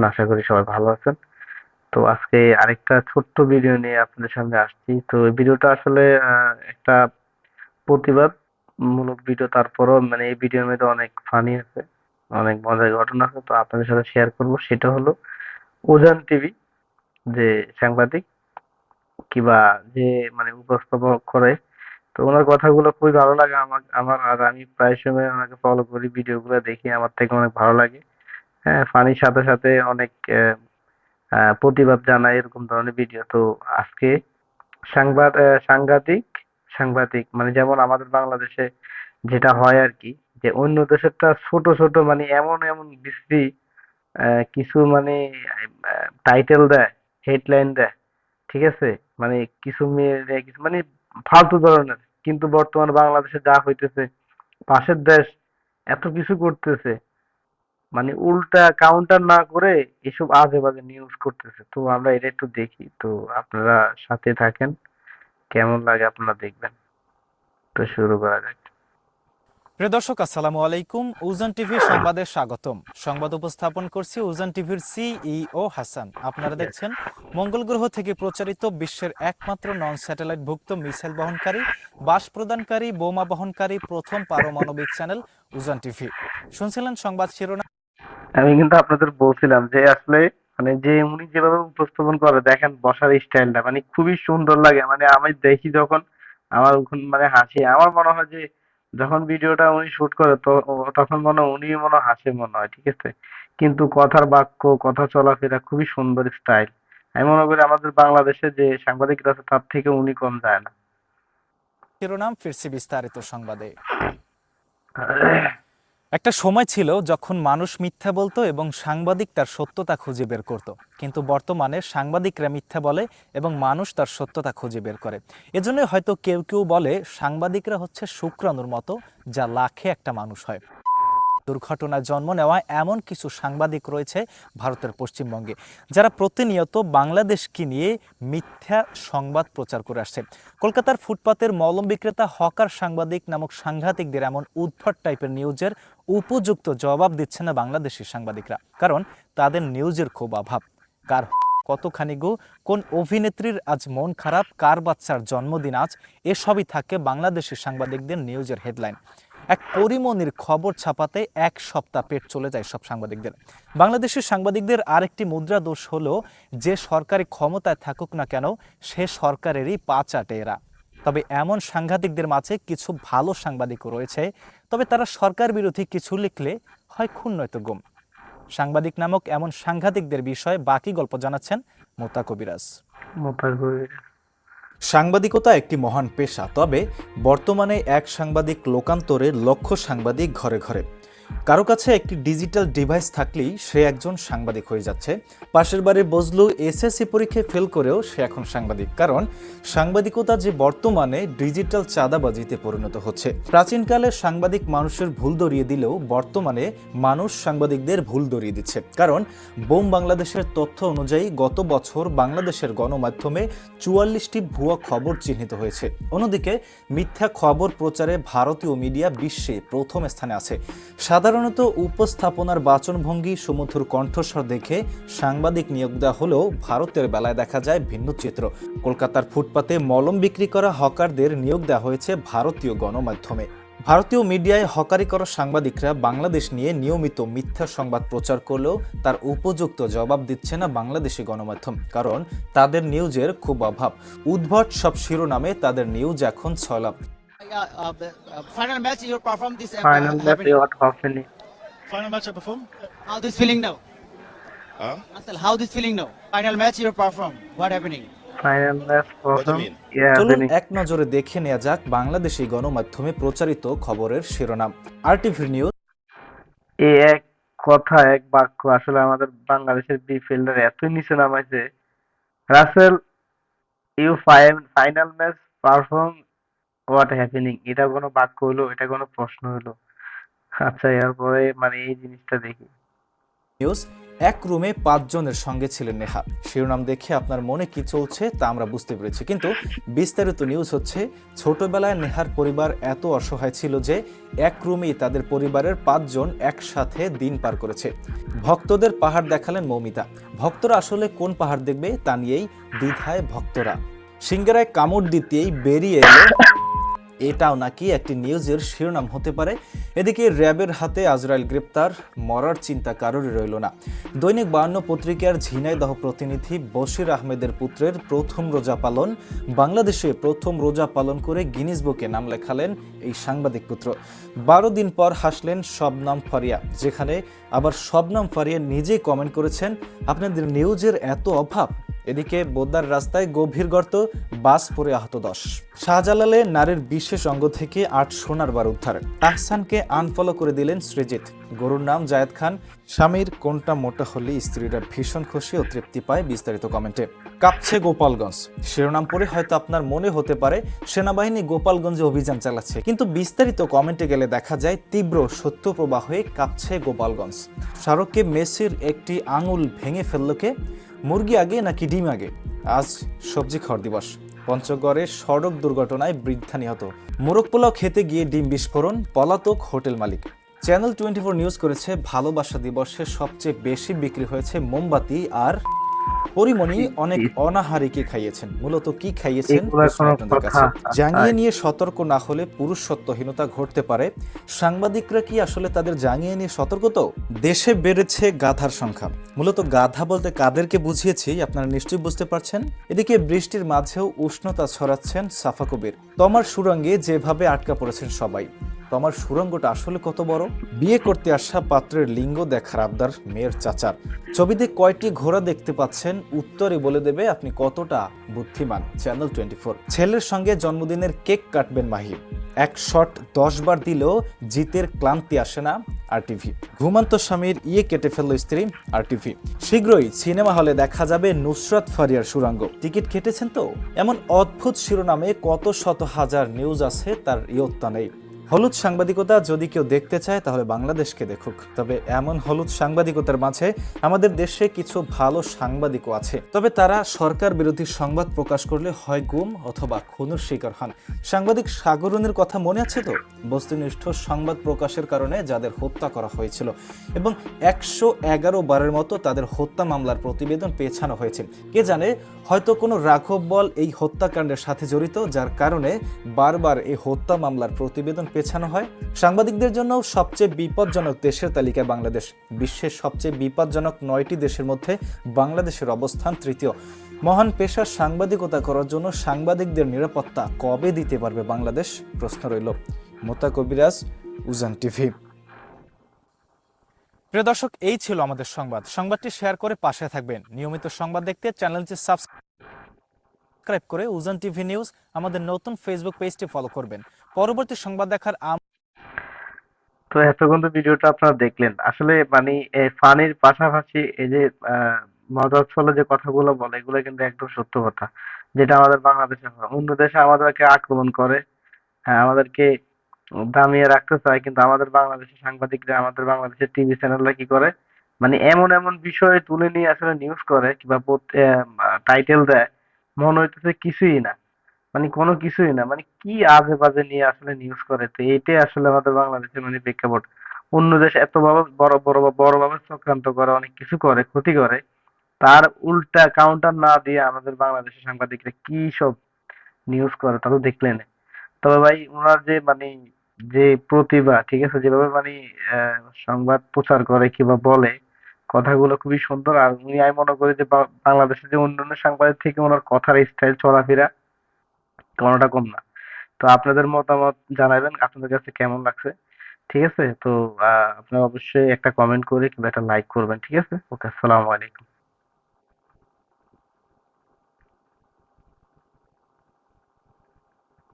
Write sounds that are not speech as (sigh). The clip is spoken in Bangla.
আছেন, আশা করি সবাই ভালো আছেন। তো আজকে আরেকটা ছোট্ট ভিডিও নিয়ে আপনাদের সামনে আসছি। তো এই ভিডিওটা আসলে একটা প্রতিবাদ মূলক ভিডিও তারপরও মানে এই ভিডিওর মধ্যে অনেক ফানি আছে, অনেক মজার ঘটনা আছে। তো আপনাদের সাথে শেয়ার করব। সেটা হলো উজান টিভি যে সাংবাদিক কিবা যে মানে উপস্থাপক করে। তো ওনার কথাগুলো খুবই ভালো লাগে আমার আমার, আর আমি প্রায় সময় ওনাকে ফলো করি ভিডিওগুলো দেখি। আমার থেকে অনেক ভালো লাগে। হ্যাঁ ফানির সাথে সাথে অনেক প্রতিবাদ জানায় এরকম ধরনের ভিডিও তো আজকে সাংবাদ সাংঘাতিক সাংবাদিক মানে যেমন আমাদের বাংলাদেশে যেটা হয় আর কি, যে অন্য দেশেরটা ছোট ছোট মানে এমন এমন বিশ্রী কিছু মানে টাইটেল দেয় হেডলাইন দেয়, ঠিক আছে? মানে কিছু মেয়ে কিছু মানে ফালতু ধরনের। কিন্তু বর্তমানে বাংলাদেশে যা হইতেছে, পাশের দেশ এত কিছু করতেছে মানে উল্টা কাউন্টার না করে এসব আজে বাজে নিউজ করতেছে। তো আমরা এটা একটু দেখি। তো আপনারা সাথে থাকেন। কেমন লাগে আপনারা দেখবেন? তো শুরু করা যাক। প্রিয় দর্শক আসসালামু আলাইকুম। উজান টিভি সংবাদে স্বাগতম। সংবাদ উপস্থাপন করছি উজান টিভির সিইও হাসান। আপনারা দেখছেন মঙ্গল গ্রহ থেকে প্রচারিত বিশ্বের একমাত্র নন স্যাটেলাইট ভুক্ত মিসাইল বহনকারী বাস প্রদানকারী বোমা বহনকারী প্রথম পারমাণবিক চ্যানেল উজান টিভি। শুনছিলেন সংবাদ শিরোনাম। আমি কিন্তু আপনাদের বলছিলাম যে আসলে মানে যে উনি যেভাবে উপস্থাপন করে দেখেন বসার স্টাইলটা মানে খুবই সুন্দর লাগে। মানে আমি দেখি যখন আমার ওখান মানে হাসি আমার মনে হয় যে যখন ভিডিওটা উনি শুট করে তো তখন মনে উনি মনে হাসে মনে হয় ঠিক আছে? কিন্তু কথার বাক্য কথা চলাফেরা খুবই সুন্দর স্টাইল আমি মনে করি আমাদের বাংলাদেশে যে সাংবাদিকরা আছে তার থেকে উনি কম যায় না। শিরোনাম ফিরছি বিস্তারিত সংবাদে। (coughs) একটা সময় ছিল যখন মানুষ মিথ্যা বলতো এবং সাংবাদিক তার সত্যতা খুঁজে বের করত। কিন্তু বর্তমানে সাংবাদিকরা মিথ্যা বলে এবং মানুষ তার সত্যতা খুঁজে বের করে। এজন্য হয়তো কেউ কেউ বলে সাংবাদিকরা হচ্ছে শুক্রাণুর মতো, যা লাখে একটা মানুষ হয়। দুর্ঘটনায় জন্ম নেওয়া এমন কিছু সাংবাদিক রয়েছে ভারতের পশ্চিমবঙ্গে, যারা প্রতিনিয়ত বাংলাদেশকে নিয়ে মিথ্যা সংবাদ প্রচার করে আসছে। কলকাতার ফুটপাতের মলম বিক্রেতা হকার সাংবাদিক নামক সাংঘাতিকদের এমন উদ্ভট টাইপের নিউজের উপযুক্ত জবাব দিচ্ছে না বাংলাদেশি সাংবাদিকরা, কারণ তাদের নিউজের খুব অভাব। কার কতখানি গো, কোন অভিনেত্রীর আজ মন খারাপ, কার বাচ্চার জন্মদিন আজ, এসবই থাকে বাংলাদেশি সাংবাদিকদের নিউজের হেডলাইন। এক পরিমণির খবর ছাপাতে এক সপ্তাহ পেট চলে যায় সব সাংবাদিকদের। বাংলাদেশের সাংবাদিকদের আরেকটি মুদ্রা দোষ হলো, যে সরকারি ক্ষমতায় থাকুক না কেন, সে সরকারেরই পা চাটে এরা। তবে এমন সাংঘাতিকদের মাঝে কিছু ভালো সাংবাদিকও রয়েছে, তবে তারা সরকার বিরোধী কিছু লিখলে হয় খুন নয়তো গুম। সাংবাদিক নামক এমন সাংঘাতিকদের বিষয়ে বাকি গল্প জানাচ্ছেন মোতা কবিরাজ। মোতার গভীর। সাংবাদিকতা একটি মহান পেশা তবে বর্তমানে এক সাংবাদিক লোকান্তরে লক্ষ সাংবাদিক ঘরে ঘরে। কারও কাছে একটি ডিজিটাল ডিভাইস থাকলেই সে একজন সাংবাদিক হয়ে যাচ্ছে। পাশের বাড়ির বজলু এসএসসি পরীক্ষায় ফেল করেও সে এখন সাংবাদিক। কারণ সাংবাদিকতা যে বর্তমানে ডিজিটাল চাঁদাবাজিতে পরিণত হচ্ছে। প্রাচীনকালে সাংবাদিক মানুষের ভুল ধরিয়ে দিলেও বর্তমানে মানুষ সাংবাদিকদের ভুল ধরিয়ে দিচ্ছে। কারণ বোম বাংলাদেশের তথ্য অনুযায়ী গত বছর বাংলাদেশের গণমাধ্যমে চুয়াল্লিশটি ভুয়া খবর চিহ্নিত হয়েছে। অন্যদিকে মিথ্যা খবর প্রচারে ভারতীয় মিডিয়া বিশ্বে প্রথম স্থানে আছে। সাধারণত উপস্থাপনার বাচনভঙ্গি, সুমধুর কণ্ঠস্বর দেখে সাংবাদিক নিয়োগ দেওয়া হলেও ভারতের বেলায় দেখা যায় ভিন্ন চিত্র। কলকাতার ফুটপাতে মলম বিক্রি করা হকারদের নিয়োগ দেওয়া হয়েছে ভারতীয় গণমাধ্যমে। ভারতীয় মিডিয়ায় হকারি করা সাংবাদিকরা বাংলাদেশ নিয়ে নিয়মিত মিথ্যা সংবাদ প্রচার করলেও তার উপযুক্ত জবাব দিচ্ছে না বাংলাদেশি গণমাধ্যম, কারণ তাদের নিউজের খুব অভাব। উদ্ভট সব শিরোনামে তাদের নিউজ এখন ছয়লাভ uh, uh, the uh, final match you perform this uh, final match happening. What happening Final match I perform? how this feeling now Huh? Russell, how this feeling now final match you perform what happening final match প্রথম চলুন এক নজরে দেখে নেওয়া যাক বাংলাদেশি গণমাধ্যমে প্রচারিত খবরের শিরোনাম আরটিভি নিউজ এই এক কথা এক বাক্য আসলে আমাদের বাংলাদেশের বি ফিল্ডার এতই নিচে নামাইছে Russell you final match perform what happening এটা কোনো বাক্য হলো, এটা কোনো প্রশ্ন হলো? আচ্ছা এরপরে মানে এই জিনিসটা দেখি। নিউজ এক রুমে পাঁচজনের সঙ্গে ছিলেন নেহা। শিরোনাম দেখে আপনার মনে কি চলছে তা আমরা বুঝতে পেরেছি। কিন্তু বিস্তারিত নিউজ হচ্ছে, ছোটবেলায় নেহার পরিবার এত অসহায় ছিল যে এক রুমেই তাদের পরিবারের পাঁচজন একসাথে দিন পার করেছে। ভক্তদের পাহাড় দেখালেন মৌমিতা। ভক্তরা আসলে কোন পাহাড় দেখবে তা নিয়েই দ্বিধায় ভক্তরা। সিঙ্গারায় কামড় দিতেই বেরিয়ে এলো এটাও নাকি একটি নিউজের শিরোনাম হতে পারে। এদিকে র্যাবের হাতে আজরাইল গ্রেপ্তার, মরার চিন্তা কারোরই রইল না। দৈনিক বায়ান্ন পত্রিকার ঝিনাইদহ প্রতিনিধি বশির আহমেদের পুত্রের প্রথম রোজা পালন, বাংলাদেশে প্রথম রোজা পালন করে গিনিস বুকে নাম লেখালেন এই সাংবাদিক পুত্র। বারো দিন পর হাসলেন শবনাম ফারিয়া, যেখানে আবার শবনাম ফারিয়া নিজেই কমেন্ট করেছেন, আপনাদের নিউজের এত অভাব এদিকে বোদ্দার রাস্তায় গভীর গর্ত, বাস পড়ে আহত দশ। শাহজালালে নারীর বিশেষ অঙ্গ থেকে আট সোনার বার উদ্ধার। তাহসানকে আনফলো করে দিলেন সৃজিত গরুর নাম জায়েদ খান। স্বামীর কোনটা মোটা হলে স্ত্রীরা ভীষণ খুশি ও তৃপ্তি পায় বিস্তারিত কমেন্টে। কাঁপছে গোপালগঞ্জ। শিরোনাম পড়ে হয়তো আপনার মনে হতে পারে, সেনাবাহিনী গোপালগঞ্জে অভিযান চালাচ্ছে। কিন্তু বিস্তারিত কমেন্টে গেলে দেখা যায়, তীব্র সত্য প্রবাহে কাঁপছে গোপালগঞ্জ। শাহরুখকে মেসির একটি আঙুল ভেঙে ফেলল কে? মুরগি আগে নাকি ডিম আগে? আজ সবজি খাওয়ার দিবস। পঞ্চগড়ে সড়ক দুর্ঘটনায় বৃদ্ধা নিহত। মোরগ পোলাও খেতে গিয়ে ডিম বিস্ফোরণ, পলাতক হোটেল মালিক। চ্যানেল টোয়েন্টি ফোর নিউজ করেছে, ভালোবাসা দিবসে সবচেয়ে বেশি বিক্রি হয়েছে মোমবাতি আর পরিমণি অনেক অনাহারীকে খাইয়েছেন। মূলত কি খাইয়েছেন? আপনাদের কাছে। জাঙ্গিয়ে নিয়ে সতর্ক না হলে পুরুষ সত্যহীনতা ঘটতে পারে। সাংবাদিকরা কি আসলে তাদের জাঙ্গিয়ে নিয়ে সতর্ক তো? দেশে বেড়েছে গাধার সংখ্যা। মূলত গাধা বলতে কাদেরকে বুঝিয়েছি আপনারা নিশ্চয়ই বুঝতে পারছেন। এদিকে বৃষ্টির মাঝেও উষ্ণতা ছড়াচ্ছেন সাফা কবির তমার সুরঙ্গে যেভাবে আটকা পড়েছেন সবাই। তমার সুরঙ্গটা আসলে কত বড়? বিয়ে করতে আসা পাত্রের লিঙ্গ দেখার আবদার মেয়ের চাচার। ছবিতে কয়টি ঘোড়া দেখতে পাচ্ছেন? উত্তরে বলে দেবে আপনি কতটা বুদ্ধিমান। চ্যানেল টোয়েন্টি ফোর ছেলের সঙ্গে জন্মদিনের কেক কাটবেন মাহি এক শট দশ বার দিলেও জিতের ক্লান্তি আসে না আর টিভি ঘুমান্ত স্বামীর ইয়ে কেটে ফেলল স্ত্রী আর টিভি শীঘ্রই সিনেমা হলে দেখা যাবে নুসরাত ফারিয়ার সুরাঙ্গ টিকিট কেটেছেন তো? এমন অদ্ভুত শিরোনামে কত শত হাজার নিউজ আছে তার ইয়ত্তা নেই। হলুদ সাংবাদিকতা যদি কেউ দেখতে চায়, তাহলে বাংলাদেশকে দেখুক। তবে এমন হলুদ সাংবাদিকতার মাঝে আমাদের দেশে কিছু ভালো সাংবাদিকও আছে। তবে তারা সরকার বিরোধী সংবাদ প্রকাশ করলে হয় গুম অথবা খুনের শিকার হন। সাংবাদিক সাগরুনের কথা মনে আছে তো? বস্তুনিষ্ঠ সংবাদ প্রকাশের কারণে যাদের হত্যা করা হয়েছিল এবং একশো এগারো বারের মতো তাদের হত্যা মামলার প্রতিবেদন পেছানো হয়েছে। কে জানে, হয়তো কোনো রাঘব বল এই হত্যাকাণ্ডের সাথে জড়িত, যার কারণে বারবার এই হত্যা মামলার প্রতিবেদন পেছানো হয়। সাংবাদিকদের জন্য সবচেয়ে বিপজ্জনক দেশের তালিকায় বাংলাদেশ। বিশ্বের সবচেয়ে বিপজ্জনক নয়টি দেশের মধ্যে বাংলাদেশের অবস্থান তৃতীয়। মহান পেশার সাংবাদিকতা করার জন্য সাংবাদিকদের নিরাপত্তা কবে দিতে পারবে বাংলাদেশ? প্রশ্ন রইল। মোতা কবিরাজ, উজান টিভি। প্রিয় দর্শক, এই ছিল আমাদের সংবাদ। সংবাদটি শেয়ার করে পাশে থাকবেন। নিয়মিত সংবাদ দেখতে চ্যানেলটি সাবস্ক্রাইব করে উজান টিভি নিউজ আমাদের নতুন ফেসবুক পেজটি ফলো করবেন। পরবর্তী সংবাদ দেখার তো এতক্ষণ তো ভিডিওটা আপনারা দেখলেন। আসলে মানে ফানির পাশাপাশি এই যে মজার ছলে যে কথাগুলো বলে, এগুলো কিন্তু একদম সত্য কথা। যেটা আমাদের বাংলাদেশে অন্য দেশে আমাদেরকে আক্রমণ করে হ্যাঁ আমাদেরকে দামিয়ে রাখতে চায়, কিন্তু আমাদের বাংলাদেশের সাংবাদিকরা, আমাদের বাংলাদেশের টিভি চ্যানেলরা কি করে? মানে এমন এমন বিষয় তুলে নিয়ে আসলে নিউজ করে, কিংবা টাইটেল দেয়। মনে হইতেছে কিছুই না। মানে কোনো কিছুই না। মানে কি আজে বাজে নিয়ে আসলে নিউজ করে? তো এইটাই আসলে আমাদের বাংলাদেশের মানে প্রেক্ষাপট। অন্য দেশ এত বড় বড় বড় বড় ভাবে চক্রান্ত করে, অনেক কিছু করে, ক্ষতি করে, তার উল্টা কাউন্টার না দিয়ে আমাদের বাংলাদেশের সাংবাদিকরা কি সব নিউজ করে তা তো দেখলেন তবে ভাই ওনার যে মানে যে প্রতিভা, ঠিক আছে? যেভাবে মানে সংবাদ প্রচার করে কিংবা বলে, কথাগুলো খুবই সুন্দর। আর উনি আমি মনে করি যে বাংলাদেশের যে অন্যান্য সাংবাদিক থেকে ওনার কথার স্টাইল চলাফেরা কোনোটা কম না। তো আপনাদের মতামত জানাবেন, আপনাদের কাছে কেমন লাগছে? ঠিক আছে? তো আপনারা অবশ্যই একটা কমেন্ট করে কিংবা একটা লাইক করবেন, ঠিক আছে? ওকে, আসসালামু আলাইকুম।